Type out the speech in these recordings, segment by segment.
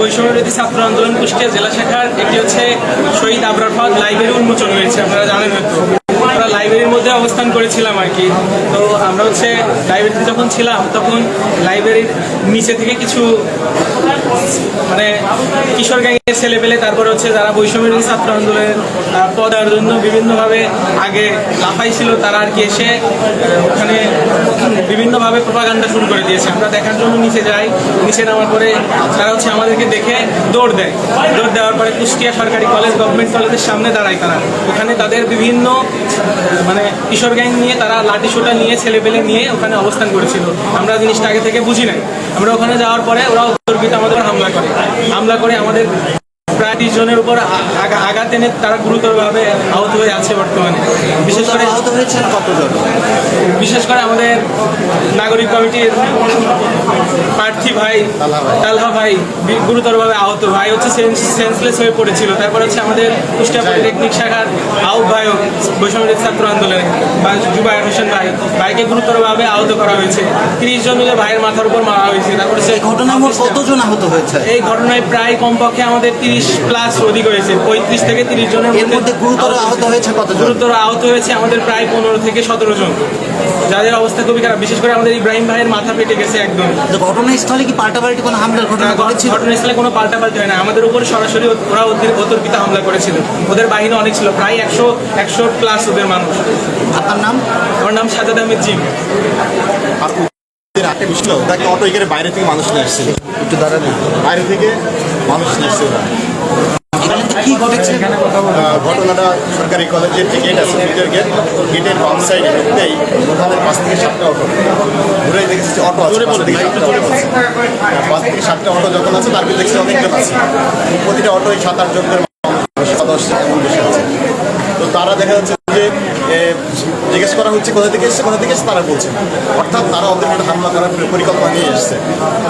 বৈষম্যবিরোধী ছাত্র আন্দোলন কুষ্টিয়া জেলা শাখার এটি হচ্ছে শহীদ আবরার ফাদ লাইব্রেরি উন্মোচন হয়েছে। আপনারা জানেন হয়তো। মধ্যে অবস্থান করেছিলাম আর কি। তো আমরা হচ্ছে লাইব্রেরিতে যখন ছিলাম, তখন লাইব্রেরির নিচে থেকে কিছু মানে কিশোর গ্যাংয়ের ছেলেপেলে, তারপরে হচ্ছে যারা বৈষম্যবিরোধী ছাত্র আন্দোলনের পদার জন্য বিভিন্নভাবে আগে লাফাই ছিল তারা আর কি এসে ওখানে বিভিন্নভাবে প্রপাগান্ডা শুরু করে দিয়েছে। আমরা দেখার জন্য নিচে যাই, নিচে নামার পরে তারা হচ্ছে আমাদেরকে দেখে দৌড় দেয়। দৌড় দেওয়ার পরে কুষ্টিয়া সরকারি কলেজ গভর্নমেন্ট কলেজের সামনে দাঁড়ায় তারা। ওখানে তাদের বিভিন্ন মানে কিশোর গ্যাং নিয়ে তারা লাঠি শোটা নিয়ে, ছেলেপেলে নিয়ে ওখানে অবস্থান করেছিল। আমরা জিনিসটা আগে থেকে বুঝি নাই। আমরা ওখানে যাওয়ার পরে ওরা উত্তরবিত আমাদের হামলা করে। হামলা করে আমাদের প্রায় জনের উপর আগা- আঘাত এনে তারা গুরুতরভাবে আহত হয়ে আছে বর্তমানে। বিশেষ করে আহত হয়েছেন কতজন? বিশেষ করে আমাদের নাগরিক কমিটির প্রার্থী ভাই তালহা ভাই। গুরুতরভাবে আহত ভাই হচ্ছে সেন্সলেস হয়ে পড়েছিল। তারপর হচ্ছে আমাদের কুষ্টিয়া পলিটেকনিক শাখার আহ্বায়ক বৈষম্য ছাত্র আন্দোলনে জুবায়ের হোসেন ভাই। ভাইকে গুরুতরভাবে আহত করা হয়েছে। তিরিশ জন মিলে ভাইয়ের মাথার উপর মারা হয়েছে। তারপর এই ঘটনায় মোট কতজন আহত হয়েছে? এই ঘটনায় প্রায় কমপক্ষে আমাদের তিরিশ প্লাস অধিক হয়েছে পঁয়ত্রিশ থেকে তিরিশ জনের মধ্যে গুরুতর আহত হয়েছে কতজন? গুরুতর আহত হয়েছে আমাদের প্রায় পনেরো থেকে সতেরো জন। যাদের অবস্থা খুবই খারাপ বিশেষ করে আমাদের ইব্রাহিম ভাইয়ের মাথা পেটে গেছে একদম। ঘটনাস্থলে কি পাল্টাপাল্টি কোনো হামলার ঘটনা ঘটেছিল? ঘটনাস্থলে কোনো পাল্টাপাল্টি হয় না। আমাদের উপর সরাসরি ওরা ওদের অতর্কিত হামলা করেছিল। ওদের বাহিনী অনেক ছিল প্রায় একশো একশো প্লাস ওদের মানুষ। আপনার নাম? আমার নাম সাজাদ আহমেদ জিম। রাতে বুঝলো তাকে অটো এখানে বাইরে থেকে মানুষ নিয়ে আসছিল। একটু দাঁড়ান। বাইরে থেকে মানুষ নিয়ে আসছিল এখানে কি ঘটেছে? ঘটনাটা সরকারি কলেজের যে গেট আছে ফিল্টার গেট গেটের বাম সাইডে ঢুকতেই ওখানের পাঁচ থেকে সাতটা অটো ঘুরে দেখেছি অটো আছে পাঁচ থেকে সাতটা অটো আছে। পাঁচ থেকে সাতটা অটো যখন আছে তার ভিতরে দেখছি অনেকজন আছে। প্রতিটা অটোয় সাত আট জনদের সদস্য এমন বসে আছে। তো তারা দেখা যাচ্ছে যে জিজ্ঞেস করা হচ্ছে কোথা থেকে এসছে কোথা থেকে এসছে তারা বলছে অর্থাৎ তারা ওদের উপরে হামলা করার পরিকল্পনা নিয়ে এসছে।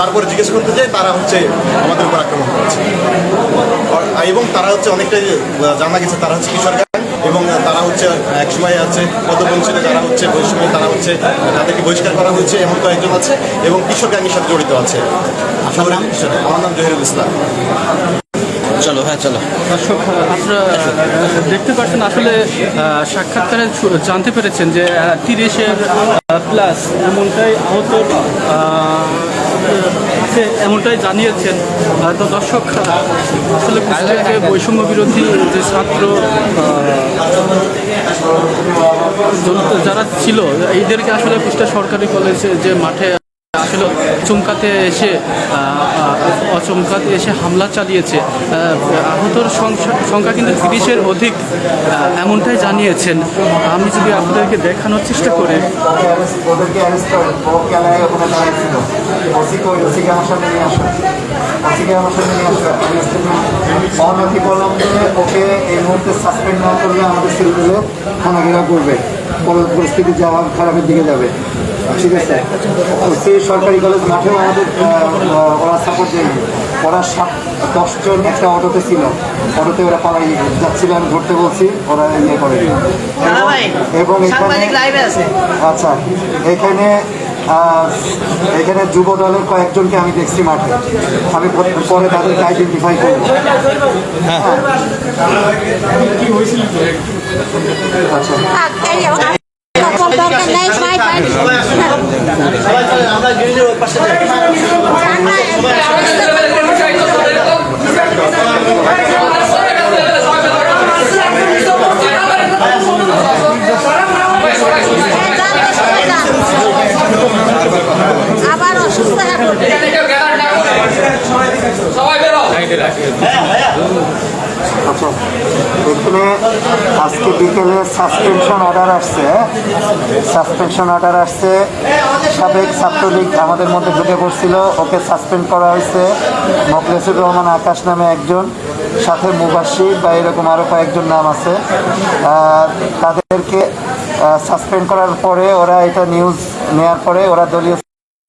তারপরে জিজ্ঞেস করতে যে তারা হচ্ছে আমাদের উপর আক্রমণ করেছে। এবং তারা হচ্ছে অনেকটাই জানা গেছে তারা হচ্ছে কিশোর এবং তারা হচ্ছে এক সময় আছে কত পদবঞ্চিত যারা হচ্ছে সময় তারা হচ্ছে তাদেরকে বহিষ্কার করা হয়েছে এমন কয়েকজন আছে এবং কিশোর গ্যাংয়ের সাথে জড়িত আছে। নাম? আমার নাম জহিরুল ইসলাম। চলো হ্যাঁ চলো। দর্শক, আপনারা দেখতে পাচ্ছেন, আসলে সাক্ষাৎকারে জানতে পেরেছেন যে তিরিশের প্লাস এমনটাই আহত এমনটাই জানিয়েছেন। তো দর্শক, আসলে কুষ্টিয়াতে বৈষম্য বিরোধী যে ছাত্র যারা ছিল, এইদেরকে আসলে কুষ্টিয়া সরকারি কলেজে যে মাঠে আসলে চমকাতে এসে অচমকাতে এসে হামলা চালিয়েছে। আহ, আহতর সংখ্যা- কিন্তু তিরিশের অধিক এমনটাই জানিয়েছেন। আমি যদি আপনাদেরকে দেখানোর চেষ্টা করি। ওদেরকে অ্যারেস্ট করেন ও খেলায় ওখানে দাঁড়িয়েছিল ওসিকে ওই ওসিকে আমার সামনে নিয়ে আসো ওসিকে আমার সামনে নিয়ে আসো অনতি বলম্বে ওকে এই মুহূর্তে সাসপেন্ড না করলে আমাদের সিলগুলো খানাঘেরা করবে। পর- পরিস্থিতি যাওয়া খারাপের দিকে যাবে। ঠিক আছে? সেই সরকারি কলেজ মাঠেও আমাদের ওরা সাপোর্ট দেয়নি। ওরা সাত দশজন একটা অটোতে ছিল। অটোতে ওরা পালাই যাচ্ছিল আমি ধরতে বলছি ওরা ইয়ে করে এবং এখানে আচ্ছা। এখানে এখানে যুব দলের কয়েকজনকে আমি দেখছি মাঠে। আমি পরে তাদেরকে আইডেন্টিফাই সবাই আমরা গ্রিলের ওই পাশে যাই। আবার অসুস্থ হয়ে পড়বে। আচ্ছা আজকে বিকেলে সাসপেনশন অর্ডার আসছে। সাসপেনশন অর্ডার আসছে। সাবেক ছাত্রলীগ আমাদের মধ্যে ঢুকে পড়ছিল। ওকে সাসপেন্ড করা হয়েছে। মোখলেসুর রহমান আকাশ নামে একজন। সাথে মুবাসির বা এরকম আরও কয়েকজন নাম আছে। তাদেরকে সাসপেন্ড করার পরে ওরা এটা নিউজ নেওয়ার পরে ওরা দলীয়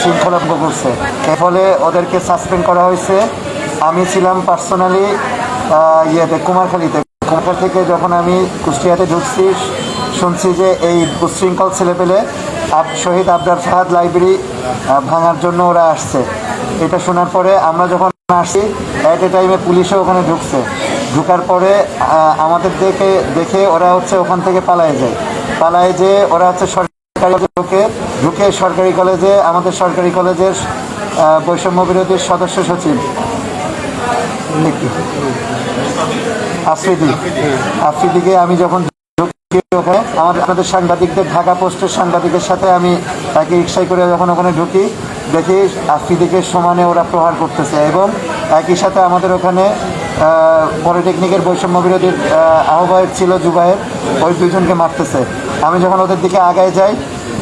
শৃঙ্খলা ভঙ্গ করছে। এর ফলে ওদেরকে সাসপেন্ড করা হয়েছে। আমি ছিলাম পার্সোনালি ইয়েতে, কুমারখালীতে। কুমারখাল থেকে যখন আমি কুষ্টিয়াতে ঢুকছি, শুনছি যে এই উশৃঙ্খল ছেলেপেলে শহীদ আবদার ফাহাদ লাইব্রেরি ভাঙার জন্য ওরা আসছে। এটা শোনার পরে আমরা যখন আসি অ্যাট এ টাইমে পুলিশও ওখানে ঢুকছে। ঢুকার পরে আমাদের দেখে দেখে ওরা হচ্ছে ওখান থেকে পালায় যায়। পালায় যে ওরা হচ্ছে ঢুকে ঢুকে সরকারি কলেজে, আমাদের সরকারি কলেজের বৈষম্য বিরোধী সদস্য সচিব? আফ্রিদি আফ্রিদিকে আমি যখন আমাদের সাংবাদিকদের ঢাকা পোস্টের সাংবাদিকের সাথে আমি তাকে রিক্সায় করে যখন ওখানে ঢুকি, দেখি আফ্রিদিকে সমানে ওরা প্রহার করতেছে এবং একই সাথে আমাদের ওখানে পলিটেকনিকের বৈষম্য বিরোধীর আহ্বায়ক ছিল জুবায়ের। ওই দুইজনকে মারতেছে। আমি যখন ওদের দিকে আগায় যাই,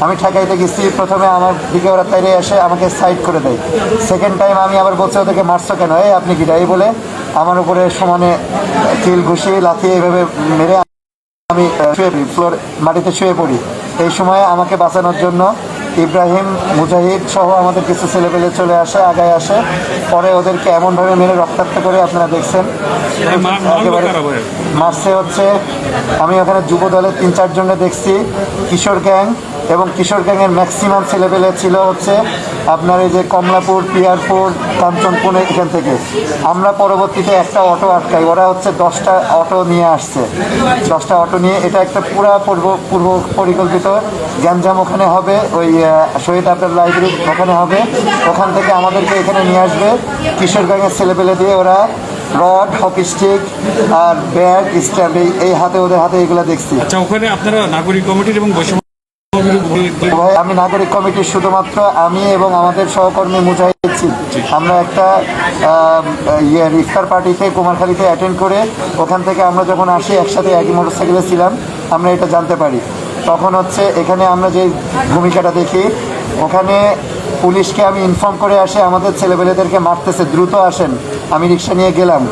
আমি ঠেকাইতে গেছি প্রথমে আমার দিকে ওরা তাইরে এসে আমাকে সাইড করে দেয়। সেকেন্ড টাইম আমি আবার বলছি, ওদেরকে মারছো কেন? এই আপনি কি এই বলে? আমার উপরে সমানে কিল ঘুষি, লাথি এইভাবে মেরে আমি শুয়ে পড়ি ফ্লোর মাটিতে শুয়ে পড়ি। এই সময় আমাকে বাঁচানোর জন্য ইব্রাহিম মুজাহিদ সহ আমাদের কিছু ছেলেপেলে চলে আসে আগায় আসে পরে ওদেরকে এমনভাবে মেরে রক্তাক্ত করে আপনারা দেখছেন একেবারে মার্চে হচ্ছে আমি ওখানে যুব দলের তিন চারজনে দেখছি কিশোর গ্যাং এবং কিশোর গ্যাংয়ের ম্যাক্সিমাম ছেলেপেলে ছিল হচ্ছে আপনার এই যে কমলাপুর, পিয়ারপুর, কাঞ্চনপুর এখান থেকে। আমরা পরবর্তীতে একটা অটো আটকাই। ওরা হচ্ছে দশটা অটো নিয়ে আসছে। দশটা অটো নিয়ে এটা একটা পুরা পূর্ব পূর্ব পরিকল্পিত গ্যাঞ্জাম ওখানে হবে। ওই শহীদ আবদার লাইব্রেরি ওখানে হবে। ওখান থেকে আমাদেরকে এখানে নিয়ে আসবে। কিশোর গ্যাংয়ের ছেলেপেলে দিয়ে ওরা রড, হকি স্টিক আর ব্যাগ, স্ট্যাম্প এই হাতে ওদের হাতে এগুলো দেখছি। আচ্ছা ওখানে আপনারা নাগরিক কমিটির এবং আমি নাগরিক কমিটির শুধুমাত্র আমি এবং আমাদের সহকর্মী মুজাহিদ আমরা একটা ইয়ে ইফতার পার্টিতে, কুমারখালীতে অ্যাটেন্ড করে ওখান থেকে আমরা যখন আসি, একসাথে একই মোটরসাইকেলে ছিলাম, আমরা এটা জানতে পারি। তখন হচ্ছে এখানে আমরা যে ভূমিকাটা দেখি, ওখানে পুলিশকে আমি ইনফর্ম করে আসে, আমাদের ছেলেপেলেদেরকে মারতেছে, দ্রুত আসেন, আমি রিক্সা নিয়ে গেলাম।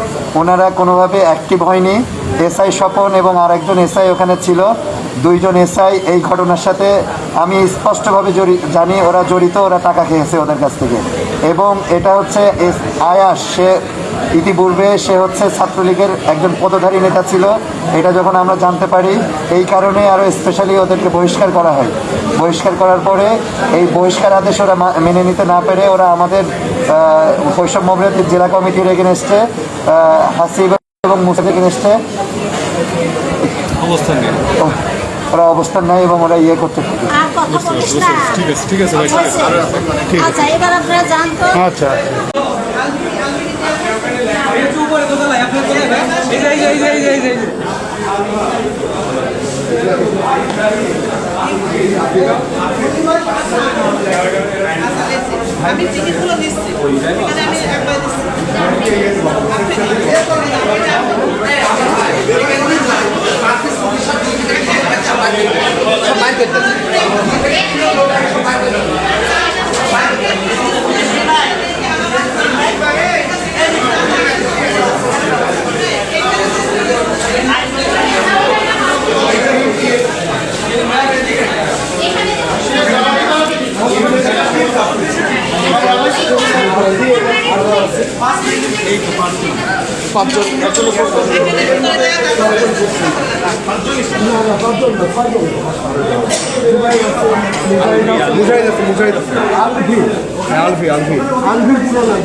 ওনারা কোনোভাবে অ্যাক্টিভ হয়নি। এসআই স্বপন এবং আরেকজন এসআই ওখানে ছিল দুইজন এসআই এই ঘটনার সাথে আমি স্পষ্টভাবে জানি ওরা জড়িত ওরা টাকা খেয়েছে ওদের কাছ থেকে। এবং এটা হচ্ছে এস- আয়াস সে ইতিপূর্বে সে হচ্ছে ছাত্রলীগের একজন পদধারী নেতা ছিল। এটা যখন আমরা জানতে পারি এই কারণে আরও স্পেশালি ওদেরকে বহিষ্কার করা হয়। বহিষ্কার করার পরে এই বহিষ্কার আদেশ ওরা মেনে নিতে না পেরে ওরা আমাদের আহ, বৈষম্য বিরোধী জেলা কমিটির এগেনস্টে হাসিব এবং মুসাফির এগেনস্টে অবস্থান নিয়ে। ওরা অবস্থান নেয় এবং ওরা ইয়ে করতে থাকে। ঠিক আছে ঠিক আছে। ঠিক আছে হয়েছে? আচ্ছা এবার আপনারা জানতো। আচ্ছা আমি জিনিসগুলো দিচ্ছি। আমি একবার দিচ্ছি। আরেকটা ছিল ওটা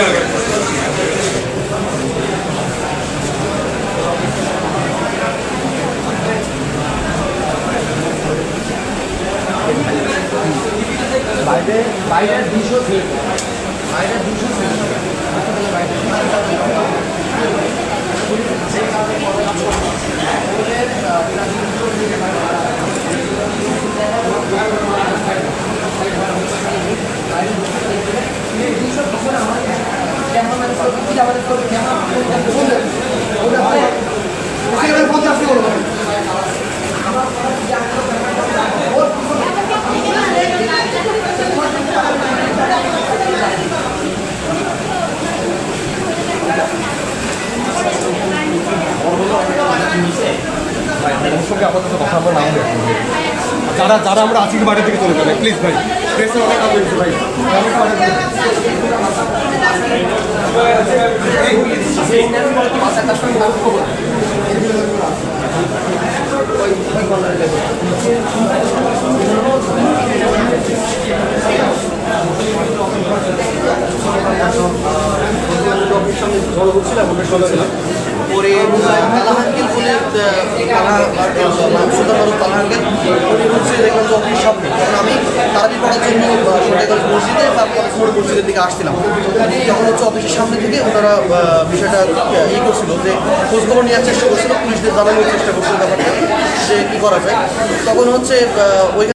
Gracias. বাইরে বাইরে দুশো বাইরে দুশো যারা যারা আমরা আজকে বাড়ি থেকে চলে যাবে প্লিজ ভাই কাজ ভাই বলে সুন্দর কালাহাঙ্গেল উনি হচ্ছে দেখলাম যে অফিস সামনে। তখন আমি তারাবি পড়ার জন্য সরকারি মসজিদে বা কলেজ মসজিদের দিকে আসছিলাম। যখন হচ্ছে অফিসের সামনে থেকে ওনারা বিষয়টা ই করছিল যে খোঁজখবর নেওয়ার চেষ্টা করছিল, পুলিশদের জানানোর চেষ্টা করছিল ব্যাপারটা, যে কী করা যায়। তখন হচ্ছে ওই